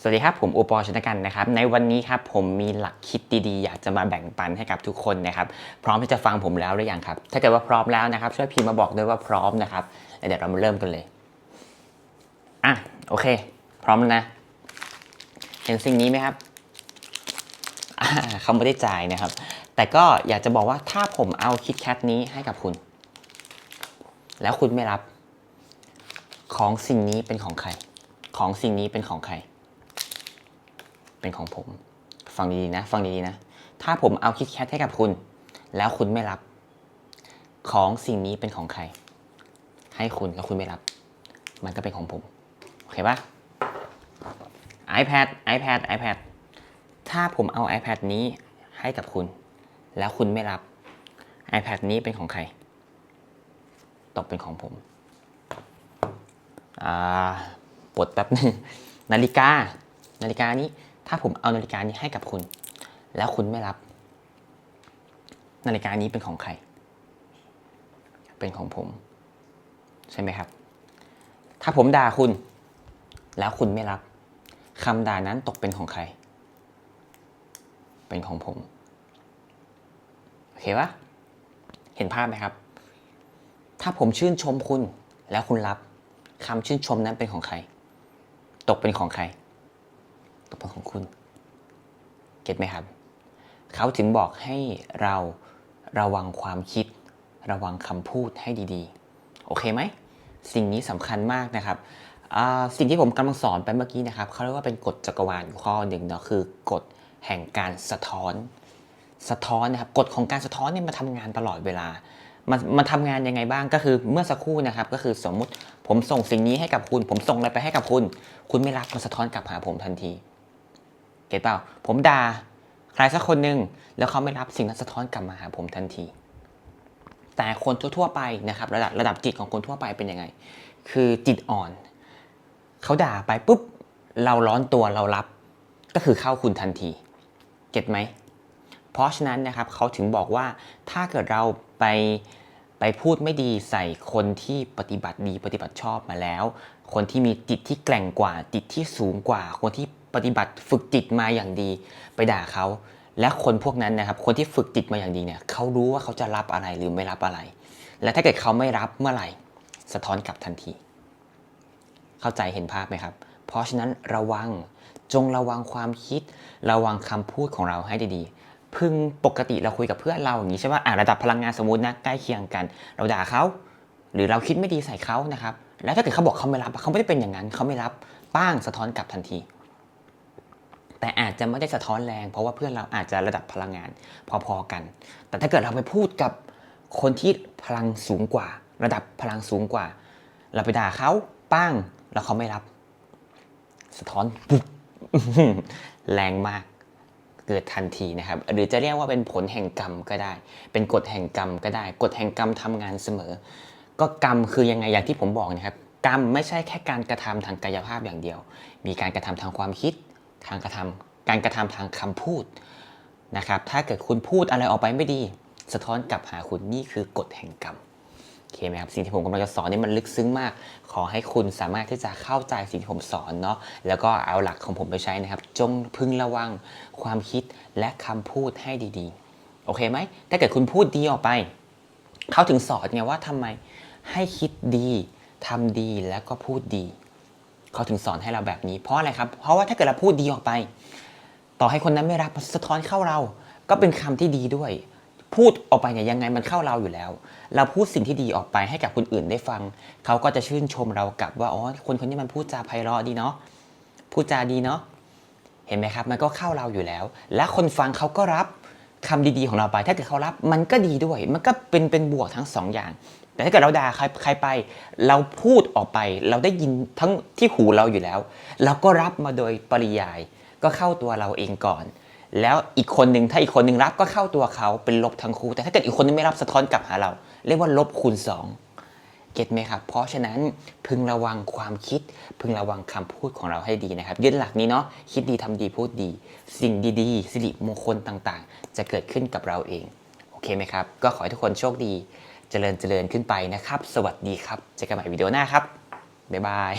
สวัสดีครับ ผมโอปอชนกันนะครับ ในวันนี้ครับผมมีหลักคิดดีๆ อยากจะมาแบ่งปันให้กับทุกคนนะครับ พร้อมที่จะฟังผมแล้วหรือยังครับ ถ้าเกิดว่าพร้อมแล้วนะครับ ช่วยพิมพ์มาบอกด้วยว่าพร้อมนะครับเดี๋ยวเรามาเริ่มกันเลยอะโอเค พร้อมแล้วนะ เห็นสิ่งนี้ไหมครับอ่าเขาไม่ได้จ่ายนะครับ แต่ก็อยากจะบอกว่าถ้าผมเอาคิดแคทนี้ให้กับคุณ แล้วคุณไม่รับ ของสิ่งนี้เป็นของใคร ของสิ่งนี้เป็นของใคร เป็นของผม ฟังดีๆนะ ฟังดีๆนะ ถ้าผมเอาคิดแคทให้กับคุณ แล้วคุณไม่รับ ของสิ่งนี้เป็นของใคร ให้คุณแล้วคุณไม่รับ มันก็เป็นของผม โอเคปะ iPad iPad iPad ถ้าผมเอา iPad นี้ให้กับคุณ แล้วคุณไม่รับ iPad นี้เป็นของใคร ตกเป็นของผมอ่าปลดแป๊บนึงนาฬิกา นาฬิกานี้ ถ้าผมเอานาฬิกานี้ให้กับคุณ แล้วคุณไม่รับ นาฬิกานี้เป็นของใคร เป็นของผม ใช่ไหมครับ ถ้าผมด่าคุณ แล้วคุณไม่รับคำด่านั้นตกเป็นของใคร เป็นของผม โอเคปะเห็นภาพไหมครับ ถ้าผมชื่นชมคุณแล้วคุณรับคำชื่นชมนั้นเป็นของใคร ตกเป็นของใคร ตกเป็นของคุณ เก็ตไหมครับ เขาถึงบอกให้เราระวังความคิด ระวังคำพูดให้ดีๆ โอเคไหม สิ่งนี้สำคัญมากนะครับ สิ่งที่ผมกำลังสอนไปเมื่อกี้นะครับเขาเรียกว่าเป็นกฎจักรวาลข้อหนึ่งเนาะคือกฎแห่งการสะท้อน สะท้อนนะครับกฎของการสะท้อนเนี่ยมาทำงานตลอดเวลามันมันทำงานยังไงบ้างก็คือเมื่อสักครู่นะครับ ก็คือสมมุติผมส่งสิ่งนี้ให้กับคุณ ผมส่งอะไรไปให้กับคุณ คุณไม่รับมันสะท้อนกลับหาผมทันที เก็ตเปล่าผมด่าใครสักคนหนึ่งแล้วเขาไม่รับสิ่งนั้นสะท้อนกลับมาหาผมทันที แต่คนทั่วๆไปนะครับระดับระดับจิตของคนทั่วไปเป็นยังไง คือจิตอ่อน เขาด่าไปปุ๊บเราร้อนตัวเรารับก็คือเข้าคุณทันทีเก็ตไหมเพราะฉะนั้นนะครับเขาถึงบอกว่าถ้าเกิดเราไปไปพูดไม่ดีใส่คนที่ปฏิบัติดีปฏิบัติชอบมาแล้ว คนที่มีจิตที่แกร่งกว่าจิตที่สูงกว่าคนที่ ปฏิบัติฝึกจิตมาอย่างดี ไปด่าเขา และคนพวกนั้นนะครับ คนที่ฝึกจิตมาอย่างดีเนี่ยเขารู้ว่าเขาจะรับอะไรหรือไม่รับอะไร และถ้าเกิดเขาไม่รับเมื่อไหร่ สะท้อนกลับทันที เข้าใจเห็นภาพไหมครับ เพราะฉะนั้นระวังจงระวังความคิด ระวังคำพูดของเราให้ดีๆ พึงปกติเราคุยกับเพื่อนเราอย่างนี้ใช่ไหมอะระดับพลังงานสมมตินะใกล้เคียงกัน เราด่าเขาหรือเราคิดไม่ดีใส่เขานะครับ แล้วถ้าเกิดเขาบอกเขาไม่รับเขาไม่ได้เป็นอย่างนั้นเขาไม่รับป้างสะท้อนกลับทันที แต่อาจจะไม่ได้สะท้อนแรง เพราะว่าเพื่อนเราอาจจะระดับพลังงานพอๆกัน แต่ถ้าเกิดเราไปพูดกับคนที่พลังสูงกว่า ระดับพลังสูงกว่า เราไปด่าเขาป้งแล้วเขาไม่รับ สะท้อนปุ๊บแรงมากเกิดทันทีนะครับ หรือจะเรียกว่าเป็นผลแห่งกรรมก็ได้ เป็นกฎแห่งกรรมก็ได้ กฎแห่งกรรมทำงานเสมอ ก็กรรมคือยังไงอย่างที่ผมบอกนะครับ กรรมไม่ใช่แค่การกระทำทางกายภาพอย่างเดียว มีการกระทำทางความคิด ทางกระทำการกระทำทางคำพูดนะครับ ถ้าเกิดคุณพูดอะไรออกไปไม่ดี สะท้อนกลับหาคุณนี่คือกฎแห่งกรรมโอเคไหมครับสิ่งที่ผมกำลังจะสอนนี่มันลึกซึ้งมาก ขอให้คุณสามารถที่จะเข้าใจสิ่งที่ผมสอนเนาะแล้วก็เอาหลักของผมไปใช้นะครับ จงพึงระวังความคิดและคำพูดให้ดีๆ โอเคไหมถ้าเกิดคุณพูดดีออกไป เขาถึงสอนไงว่าทำไมให้คิดดีทำดีแล้วก็พูดดี เขาถึงสอนให้เราแบบนี้ เพราะอะไรครับ เพราะว่าถ้าเกิดเราพูดดีออกไป ต่อให้คนนั้นไม่รับสะท้อนเข้าเรา ก็เป็นคำที่ดีด้วย พูดออกไปเนี่ยยังไงมันเข้าเราอยู่แล้ว เราพูดสิ่งที่ดีออกไปให้กับคนอื่นได้ฟัง เขาก็จะชื่นชมเรากลับว่าอ๋อคนคนนี้มันพูดจาไพเราะดีเนาะพูดจาดีเนาะเห็นไหมครับ มันก็เข้าเราอยู่แล้ว และคนฟังเขาก็รับ คำดีๆของเราไป ถ้าเกิดเขารับมันก็ดีด้วย มันก็เป็นเป็นบวกทั้งสองอย่าง แต่ถ้าเกิดเราด่าใครใครไป เราพูดออกไป เราได้ยินทั้งที่หูเราอยู่แล้ว เราก็รับมาโดยปริยาย ก็เข้าตัวเราเองก่อน แล้วอีกคนหนึ่งถ้าอีกคนหนึ่งรับก็เข้าตัวเขาเป็นลบทั้งคู่ แต่ถ้าเกิดอีกคนนึงไม่รับสะท้อนกลับหาเรา เรียกว่าลบคูณสอง เก็ตไหมครับ เพราะฉะนั้นพึงระวังความคิด พึงระวังคำพูดของเราให้ดีนะครับยึดหลักนี้เนาะคิดดีทำดีพูดดี สิ่งดีๆ สิริมงคลต่างๆ จะเกิดขึ้นกับเราเอง โอเคไหมครับ ก็ขอให้ทุกคนโชคดีเจริญเจริญขึ้นไปนะครับ สวัสดีครับ เจอกันใหม่วิดีโอหน้าครับบ๊ายบาย